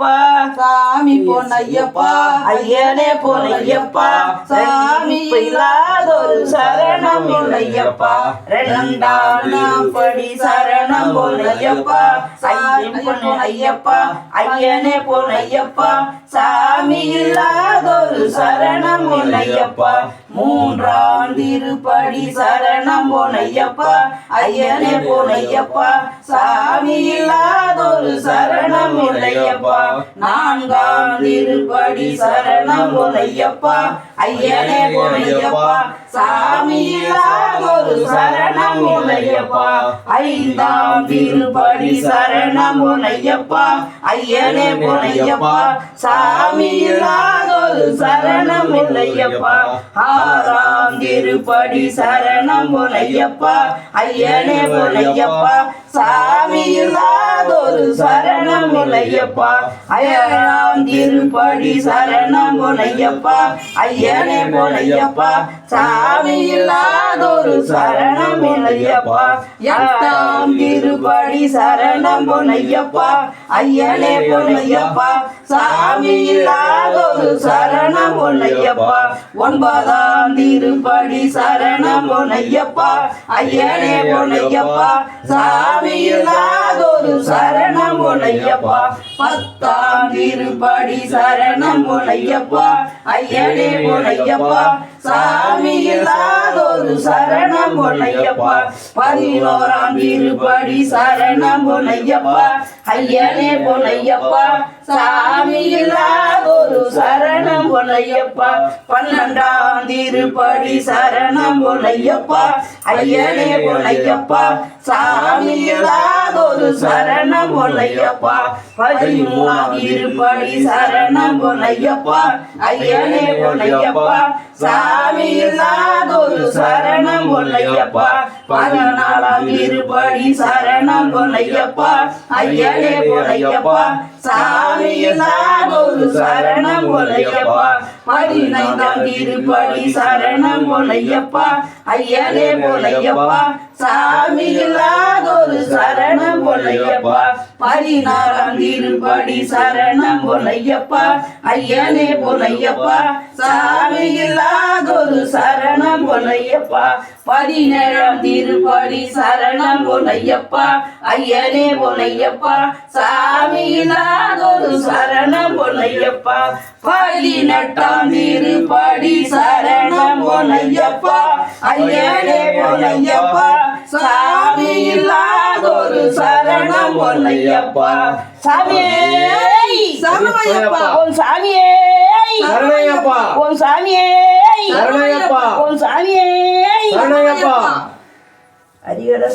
பொன்னையப்பா சாமி பொன்னையப்பா ஐயனே பொன்னையப்பா சாமி இல்லாதொரு சரணம் பொன்னையப்பா ரெண்டாம் படி சரணம் பொன்னையப்பா ஐயன் பொன்னையப்பா ஐயனே பொன்னையப்பா சாமி ஒரு சரணம் பொன்னையப்பா மூன்றாம் திருப்படி சரணம் பொன்னையப்பா ஐயனே போனையப்பா சாமி இல்லாதொரு சரணம் இல்லையப்பா நான்காம் திருப்படி சரணம் பொன்னையப்பா ஐயனே போனையப்பா சாமி இல்லாதொரு சரணம் இல்லையப்பா ஐந்தாம் திருப்படி சரணம் பொன்னையப்பா ஐயனே போனையப்பா சாமி இல்லாதொரு சரணம் இல்லையப்பா ஆறாம் திருப்படி சரணம் பொன்னையப்பா ஐயனே பொன்னையப்பா சாமி இல்லாதொரு சரணம் இல்லையப்பா ஐயாம் திருப்படி சரணம் பொன்னையப்பா ஐயனே பொன்னையப்பா சாமி இல்லாதொரு சரணம் இல்லையப்பா எட்டாம் திருப்படி சரணம் பொன்னையப்பா ஐயனே பொன்னையப்பா சாமி இல்லாதொரு சரணம் பொன்னையப்பா ஒன்பதாம் திருப்படி சரணம் பொன்னையப்பா ஐயனே பொன்னையப்பா. சாமி இல்லாதொரு சரணம் பொன்னையப்பா பத்தாம் திருப்படி சரணம் பொன்னையப்பா ஐயனே பொன்னையப்பா. சாமி இல்லாதொரு சரணம் பொன்னையப்பா பதினோராம் திருப்படி சரணம் பொன்னையப்பா ஐயனே பொன்னையப்பா. சாமி இல்லாதொரு சரணம் பொன்னையப்பா பன்னெண்டாம் திருப்படி சரணம் பொன்னையப்பா ஐயனே பொன்னையப்பா சாமி இல்லாதொரு சரணம் பொன்னையப்பா பதிமூணாம் திருப்படி சரணம் பொன்னையப்பா ஐயனே பொன்னையப்பா சாமி இல்லாதொரு சரணம் பொன்னையப்பா பதினாலாம் திருப்படி சரணம் பொன்னையப்பா ஐயனே பொன்னையப்பா சாமி இல்லாதொரு சரணம் பொன்னையப்பா பதினைந்தாம் திருப்படி சரணம் ஒலையப்பா. ஐயனே பொன்னையப்பா சாமி ஒரு சரணம் ஒலையப்பா. பதினாறாம் திருப்படி சரணம் ஒலையப்பா. ஐயனே பொன்னையப்பா சாமி பொன்னையப்பா பதினேழாம் திருப்படி சரணம் பொன்னையப்பா ஐயனே பொன்னையப்பா சாமி இல்லாதொரு சரணம் பொன்னையப்பா பதினெட்டாம் திருப்படி சரணம் பொன்னையப்பா ஐயனே பொன்னையப்பா சாமி இல்லாதொரு சரணம் பொன்னையப்பா சாமியே. சரணமையப்பா. ஓம் சாமியே. சரணையப்பா ஓம் சாமியே. சாமியே. ஹரிஹர